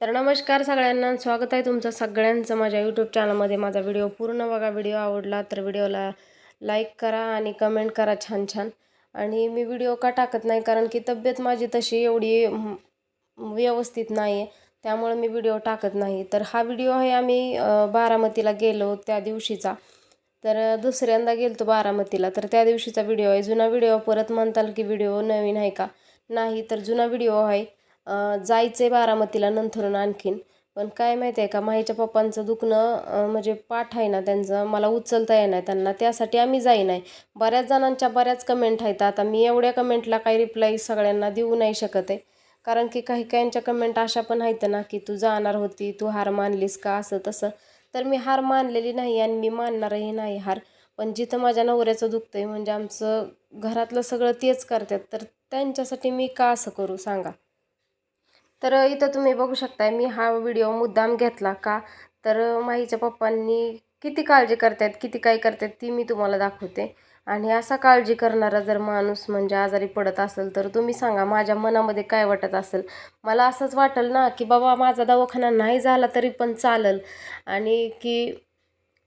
तर नमस्कार सगळ्यांना स्वागत आहे तुमचं सगळ्यांचं माझ्या यूट्यूब चॅनलमध्ये माझा व्हिडिओ पूर्ण बघा. व्हिडिओ आवडला तर व्हिडिओला लाईक करा आणि कमेंट करा छान छान. आणि मी व्हिडिओ का टाकत नाही? कारण की तब्येत माझी तशी एवढी व्यवस्थित नाही आहे त्यामुळे मी व्हिडिओ टाकत नाही. तर हा व्हिडिओ आहे आम्ही बारामतीला गेलो त्या दिवशीचा. तर दुसऱ्यांदा दुसऱ्यांदा गेलतो बारामतीला. तर त्या दिवशीचा व्हिडिओ आहे. जुना व्हिडिओ परत म्हणताल की व्हिडिओ नवीन आहे का? नाही तर जुना व्हिडिओ आहे. जायचं आहे बारामतीला नंतरून आणखीन. पण काय माहिती आहे का माहीच्या पप्पांचं दुखणं म्हणजे पाठ आहे ना त्यांचं मला उचलता येणार त्यांना त्यासाठी आम्ही जाई नाही बऱ्याच जणांच्या बऱ्याच कमेंट आहेत. आता मी एवढ्या कमेंटला काही रिप्लाय सगळ्यांना देऊ नाही शकत आहे. कारण की काही काहींच्या कमेंट अशा पण आहेत ना की तू जाणार होती तू हार मानलीस का असं तसं. तर मी हार मानलेली नाही आणि मी मानणारही नाही हार. पण जिथं माझ्या नवऱ्याचं दुखतं आहे म्हणजे आमचं घरातलं सगळं तेच करतात. तर त्यांच्यासाठी मी का असं करू सांगा. तर इथं तुम्ही बघू शकताय मी हा व्हिडिओ मुद्दाम घेतला का? तर माहीच्या पप्पांनी किती काळजी करतात किती काय करतात ती मी तुम्हाला दाखवते. आणि असा काळजी करणारा जर माणूस म्हणजे आजारी पडत असेल तर तुम्ही सांगा माझ्या मनामध्ये काय वाटत असेल. मला असंच वाटेल ना की बाबा माझा दवाखाना नाही झाला तरी पण चालेल. आणि की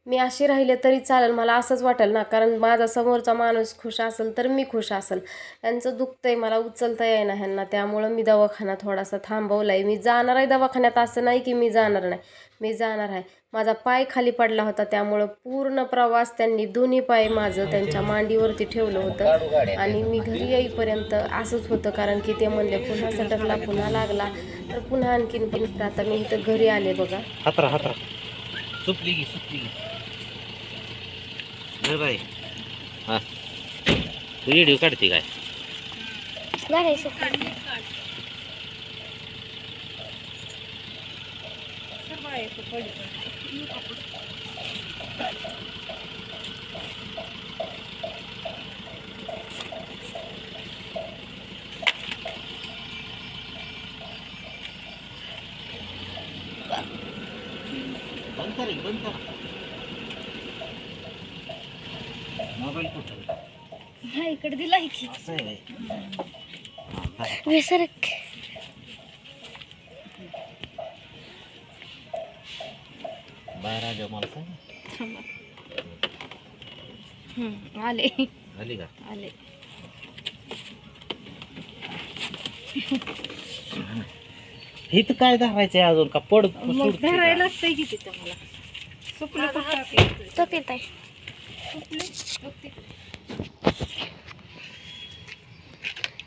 मी अशी राहिले तरी चालेल मला असंच वाटेल ना. कारण माझा समोरचा माणूस खुश असेल तर मी खुश असेल. यांचं दुखतंय मला उचलता येईना ह्यांना. त्यामुळं मी दवाखाना थोडासा थांबवला आहे मी जाणार आहे दवाखान्यात असं नाही की मी जाणार नाही. मी जाणार आहे. माझा पाय खाली पडला होता त्यामुळं पूर्ण प्रवास त्यांनी दोन्ही पाय माझं त्यांच्या मांडीवरती ठेवलं होतं. आणि मी घरी येईपर्यंत असंच होतं कारण की ते म्हणले पुन्हा सटकला पुन्हा लागला. तर पुन्हा आणखीन आता मी इथं घरी आले बघा. हातरा हातरा सुपली की सुपली की नाही बाई. हा. तू व्हिडिओ काढते काय? बंद इकडे दिला आहे की. विसरक. बाहेर आलो मला सांग. आले. झाली का? आले. इथं काय धरायचंय अजून का पड मग? धरायला की? तिथं मला.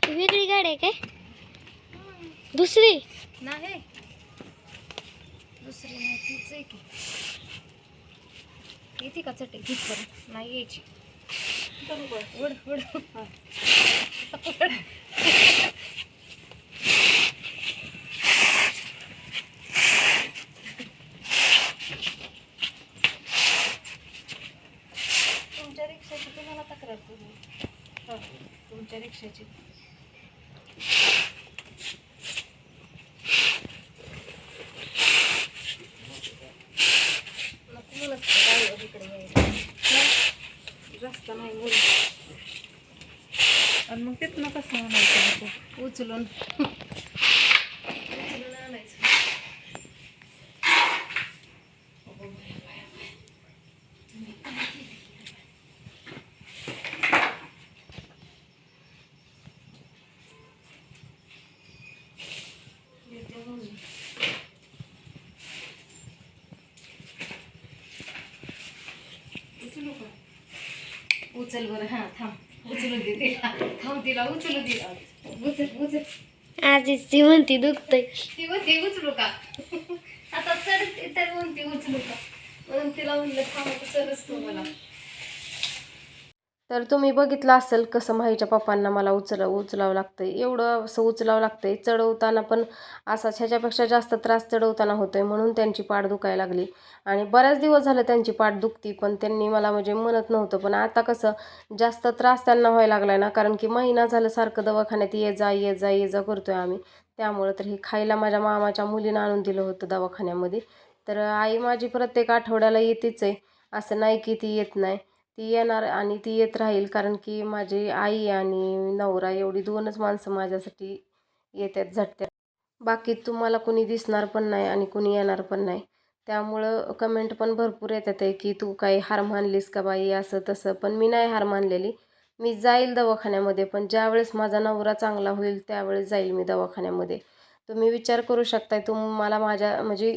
वेगळी गाडी आहे काय? दुसरी? नाही. दुसरी नाही तीच आहे. की येते का चटे नाही यायची. उड उड तुमच्या रिक्षाची तुम्हाला तक्रार करू हो, तुमच्या रिक्षाची नको म्हणत होते गाडीवर इकडे यायला. हं? रस्ता नाही आणि मग तिथनं कसं उचलून उचलून आणायचं येते म्हणून. उचलू का? उचल बरं हा थांब. उचलू दे तिला थांब तिला उचलू दे. उचल उचल. आजीच ती म्हणती दुखतंय. ती म्हणते उचलू का? आता चढते तर म्हणते उचलू का? म्हणून तिला म्हणलं थांब आता चलच तू मला. तर तुम्ही बघितलं असेल कसं माहीच्या पप्पांना मला उचल उचलावं लागतं आहे एवढं असं उचलावं लागतं आहे चढवताना पण असा ह्याच्यापेक्षा जास्त त्रास चढवताना होतो आहे म्हणून त्यांची पाठ दुखायला लागली. आणि बऱ्याच दिवस झालं त्यांची पाठ दुखती पण त्यांनी मला म्हणजे म्हणत नव्हतं. पण आता कसं जास्त त्रास त्यांना व्हायला लागलाय ना कारण की महिना झालं सारखं दवाखान्यात ये जा ये जा ये जा करतो आहे आम्ही. त्यामुळं तर हे खायला माझ्या मामाच्या मुलीनं आणून दिलं होतं दवाखान्यामध्ये. तर आई माझी प्रत्येक आठवड्याला येतेच आहे. असं नाही की ती येत नाही. ती येणार आणि ती येत राहील. कारण की माझी आई आणि नवरा एवढी दोनच माणसं माझ्यासाठी येतात झटत्यात. बाकी तुम्हाला कुणी दिसणार पण नाही आणि कुणी येणार पण नाही. त्यामुळं कमेंट पण भरपूर येतात आहे की तू काही हार मानलीस का बाई? असं तसं. पण मी नाही हार मानलेली मी जाईल दवाखान्यामध्ये पण ज्यावेळेस माझा नवरा चांगला होईल त्यावेळेस जाईल मी दवाखान्यामध्ये. तुम्ही विचार करू शकताय. तुम्हाला माझ्या म्हणजे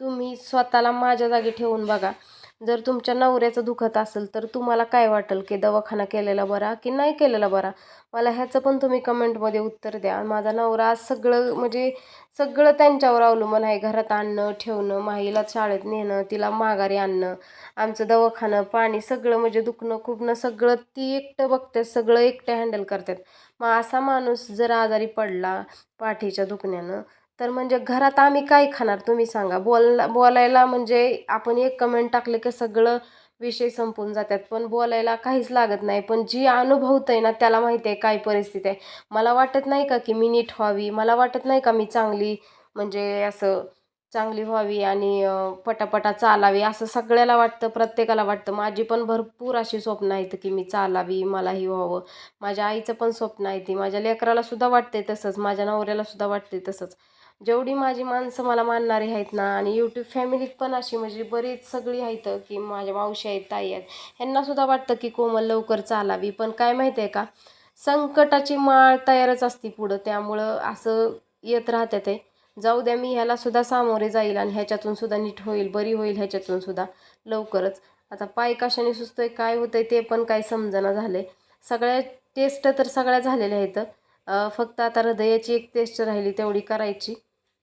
तुम्ही स्वतःला माझ्या जागी ठेवून बघा. जर तुमच्या नवऱ्याचं दुखत असेल तर तुम्हाला काय वाटेल? की दवाखाना केलेला बरा की नाही केलेला बरा? मला ह्याचं पण तुम्ही कमेंटमध्ये उत्तर द्या. माझा नवरा आज सगळं म्हणजे सगळं त्यांच्यावर अवलंबून आहे. घरात आणणं ठेवणं माहीला शाळेत नेणं तिला माघारी आणणं आमचं दवाखानं पाणी सगळं म्हणजे दुखणं खुपणं सगळं ती एकटं बघते सगळं एकटं हँडल करतात. मग असा माणूस जर आजारी पडला पाठीच्या दुखण्यानं तर म्हणजे घरात आम्ही काय खाणार तुम्ही सांगा. बोलला बोलायला म्हणजे आपण एक कमेंट टाकले की सगळं विषय संपून जातात. पण बोलायला काहीच लागत नाही. पण जी अनुभवत आहे ना त्याला माहिती आहे काय परिस्थिती आहे. मला वाटत नाही का की मी नीट व्हावी? मला वाटत नाही का मी चांगली म्हणजे असं चांगली व्हावी आणि पटापटा चालावी? असं सगळ्याला वाटतं प्रत्येकाला वाटतं. माझी पण भरपूर अशी स्वप्न आहेत की मी चालावी मलाही व्हावं. माझ्या आईचं पण स्वप्न आहे ती. माझ्या लेकरालासुद्धा वाटते तसंच. माझ्या नवऱ्यालासुद्धा वाटते तसंच. जेवढी माझी माणसं मला मानणारी आहेत ना आणि यूट्यूब फॅमिलीत पण अशी म्हणजे बरीच सगळी आहेत की माझ्या मावशी आहेत ताई आहेत ह्यांनासुद्धा वाटतं की कोमल लवकर चालावी. पण काय माहिती आहे का संकटाची माळ तयारच असती पुढं. त्यामुळं असं येत राहते ते. जाऊ द्या मी ह्यालासुद्धा सामोरे जाईल आणि ह्याच्यातूनसुद्धा नीट होईल बरी होईल ह्याच्यातूनसुद्धा लवकरच. आता पाय कशाने सुचतोय काय होतंय ते पण काय समजना झालं सगळ्या टेस्ट तर सगळ्या झालेल्या आहेत. फक्त आता हृदयाची एक टेस्ट राहिली तेवढी करायची.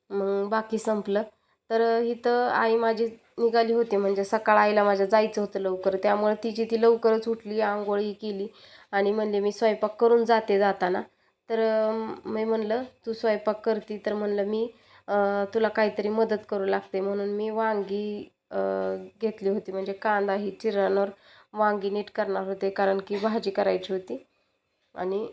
मग बाकी संपलं. तर इथं आई माझी निघाली होती. म्हणजे सकाळ आईला माझ्या जायचं होतं लवकर. त्यामुळे तिची ती लवकरच उठली आंघोळी केली आणि म्हणले मी स्वयंपाक करून जाते जाताना. तर मी म्हणलं तू स्वयंपाक करते. तर म्हणलं मी तुला काहीतरी मदत करू लागते. म्हणून मी वांगी घेतली होती. म्हणजे कांदा ही चिरणावर वांगी नीट करणार होते कारण की भाजी करायची होती. आणि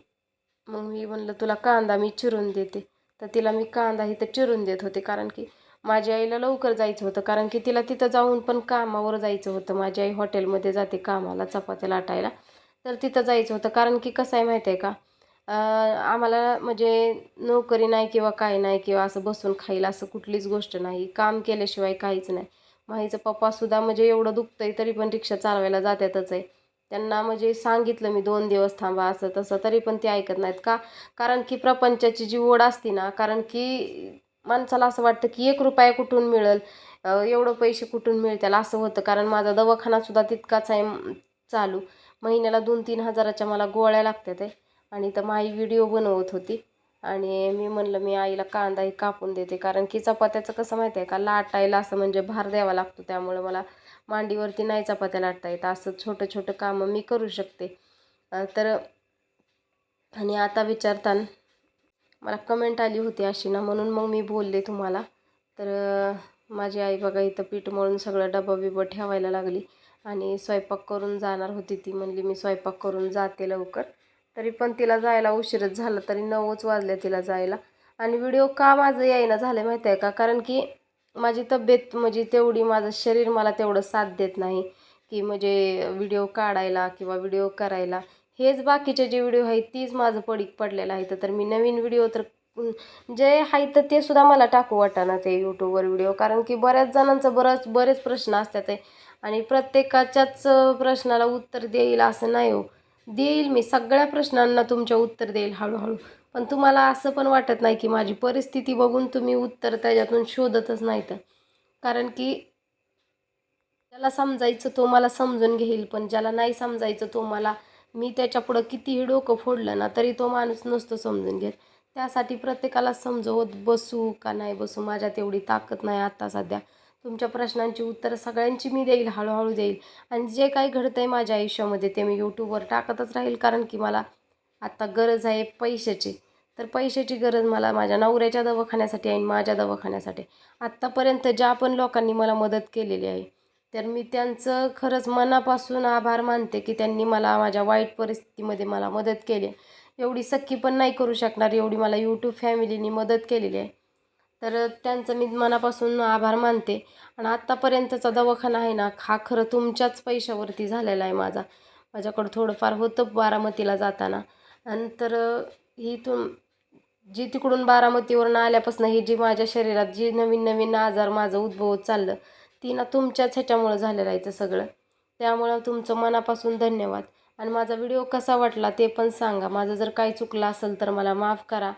मग मी म्हणलं तुला कांदा मी चिरून देते. तर तिला मी कांदा इथं चिरून देत होते कारण की माझ्या आईला लवकर जायचं होतं कारण की तिला तिथं जाऊन पण कामावर जायचं होतं. माझी आई हॉटेलमध्ये जाते कामाला चपात्या लाटायला. तर तिथं जायचं होतं कारण की कसं आहे माहिती आहे का? आम्हाला म्हणजे नोकरी नाही किंवा काय नाही किंवा असं बसून खाईल असं कुठलीच गोष्ट नाही. काम केल्याशिवाय काहीच नाही. माहीचं पप्पासुद्धा म्हणजे एवढं दुखतंय तरी पण रिक्षा चालवायला जातातच आहे. त्यांना म्हणजे सांगितलं मी दोन दिवस थांबा असं तसं. तरी पण ते ऐकत नाहीत का? कारण की प्रपंचाची जी ओढ असते ना कारण की माणसाला असं वाटतं की एक रुपया कुठून मिळेल एवढं पैसे कुठून मिळतील असं होतं. कारण माझा दवाखानासुद्धा तितकाच आहे चालू. महिन्याला दोन तीन हजाराच्या मला गोळ्या लागतात आहे आणि तर माई व्हिडिओ बनवत होती. आणि मी म्हणलं मी आईला कांदाही कापून देते. कारण की चपात्याचं कसं माहिती आहे का? लाटायला असं म्हणजे भार द्यावा लागतो त्यामुळं मला मांडीवरती नाही चपात्या लाटता येत. असं छोटं छोटं कामं मी करू शकते. तर आणि आता विचारताना मला कमेंट आली होती अशी ना म्हणून मग मी बोलले तुम्हाला. तर माझी आई बघा इथं पीठ मळून सगळं डबा बिबं ठेवायला लागली. आणि स्वयंपाक करून जाणार होती ती. म्हणली मी स्वयंपाक करून जाते लवकर. तरी पण तिला जायला उशीरच झालं. तरी नऊच वाजल्या तिला जायला. आणि व्हिडिओ का माझं यायना झालं माहिती आहे का? कारण की माझी तब्येत म्हणजे तेवढी माझं शरीर मला तेवढं साथ देत नाही की म्हणजे व्हिडिओ काढायला किंवा व्हिडिओ करायला. हेच बाकीचे जे व्हिडिओ आहेत तीच माझं पडीक पडलेलं आहे. तर मी नवीन व्हिडिओ तर जे आहे तर ते सुद्धा मला टाकू वाटाना ते यूट्यूबवर व्हिडिओ कारण की बऱ्याच जणांचं बरंच बरेच प्रश्न असतात आणि प्रत्येकाच्याच प्रश्नाला उत्तर देईल असं नाही हो. देईल मी सगळ्या प्रश्नांना तुमच्या उत्तर देईल हळूहळू. पण तुम्हाला असं पण वाटत नाही की माझी परिस्थिती बघून तुम्ही उत्तर त्याच्यातून शोधतच नाही तर कारण की ज्याला समजायचं तो मला समजून घेईल पण ज्याला नाही समजायचं तो मला मी त्याच्यापुढं कितीही डोकं फोडलं ना तरी तो माणूस नसतो समजून घेत त्यासाठी प्रत्येकाला समजवत बसू का नाही बसू माझ्यात एवढी ताकद नाही आत्ता सध्या. तुमच्या प्रश्नांची उत्तरं सगळ्यांची मी देईल हळूहळू देईल. आणि जे काही घडतं आहे माझ्या आयुष्यामध्ये ते मी यूट्यूबवर टाकतच राहील कारण की मला आत्ता गरज आहे पैशाची. तर पैशाची गरज मला माझ्या नवऱ्याच्या दवाखान्यासाठी आणि माझ्या दवाखान्यासाठी आत्तापर्यंत ज्या पण लोकांनी मला मदत केलेली आहे तर मी त्यांचं खरंच मनापासून आभार मानते की त्यांनी मला माझ्या वाईट परिस्थितीमध्ये मला मदत केली एवढी सख्खी पण नाही करू शकणार एवढी मला यूट्यूब फॅमिलीनी मदत केलेली आहे. तर त्यांचं मी मनापासून आभार मानते. आणि आत्तापर्यंतचा दवाखाना आहे ना हा खरं तुमच्याच पैशावरती झालेला आहे माझा. माझ्याकडं थोडंफार होतं बारामतीला जाताना. नंतर ही तुम जी तिकडून बारामतीवरून आल्यापासून ही जी माझ्या शरीरात जी नवीन नवीन आजार माझं उद्भवत चाललं ती ना तुमच्याच ह्याच्यामुळं झालेलं आहे ते सगळं. त्यामुळं तुमचं मनापासून धन्यवाद. आणि माझा व्हिडिओ कसा वाटला ते पण सांगा. माझं जर काही चुकलं असेल तर मला माफ करा.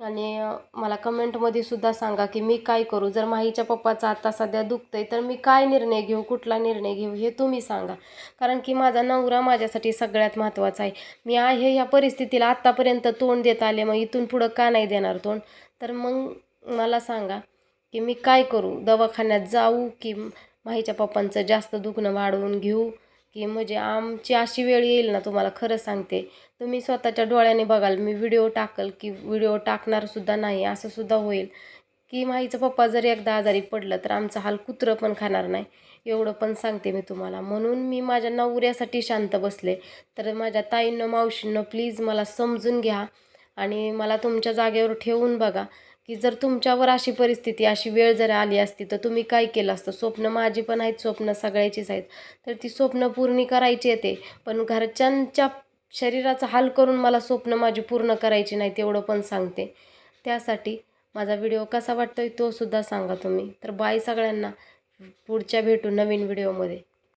आणि मला कमेंटमध्ये सुद्धा सांगा की मी काय करू? जर माहीच्या पप्पाचं आता सध्या दुखतंय तर मी काय निर्णय घेऊ? कुठला निर्णय घेऊ? हे तुम्ही सांगा. कारण की माझा नवरा माझ्यासाठी सगळ्यात महत्त्वाचा आहे. मी आहे ह्या परिस्थितीला आत्तापर्यंत तोंड देत आले मग इथून पुढं का नाही देणार तोंड? तर मग मला सांगा की मी काय करू? दवाखान्यात जाऊ की माहीच्या पप्पांचं जास्त दुखणं वाढवून घेऊ? की म्हणजे आमची अशी वेळ येईल ना तुम्हाला खरं सांगते. तुम्ही स्वतःच्या डोळ्याने बघाल मी व्हिडिओ टाकल की व्हिडिओ टाकणारसुद्धा नाही असं सुद्धा होईल. की माईचा पप्पा जर एकदा आजारी पडलं तर आमचा हाल कुत्रं पण खाणार नाही एवढं पण सांगते मी तुम्हाला. म्हणून मी माझ्या नवऱ्यासाठी शांत बसले. तर माझ्या ताईंनं मावशींनं प्लीज मला समजून घ्या आणि मला तुमच्या जागेवर ठेवून बघा. की जर तुमच्यावर अशी परिस्थिती अशी वेळ जर आली असती तर तुम्ही काय केलं असतं? स्वप्न माझी पण आहेत स्वप्न सगळ्याचीच आहेत. तर ती स्वप्न पूर्ण करायची येते. पण घरच्यांच्या शरीराचा हाल करून मला स्वप्न माझी पूर्ण करायची नाही तेवढं पण सांगते. त्यासाठी माझा व्हिडिओ कसा वाटतोय तो सुद्धा सांगा तुम्ही. तर बाय सगळ्यांना. पुढच्या भेटू नवीन व्हिडिओमध्ये.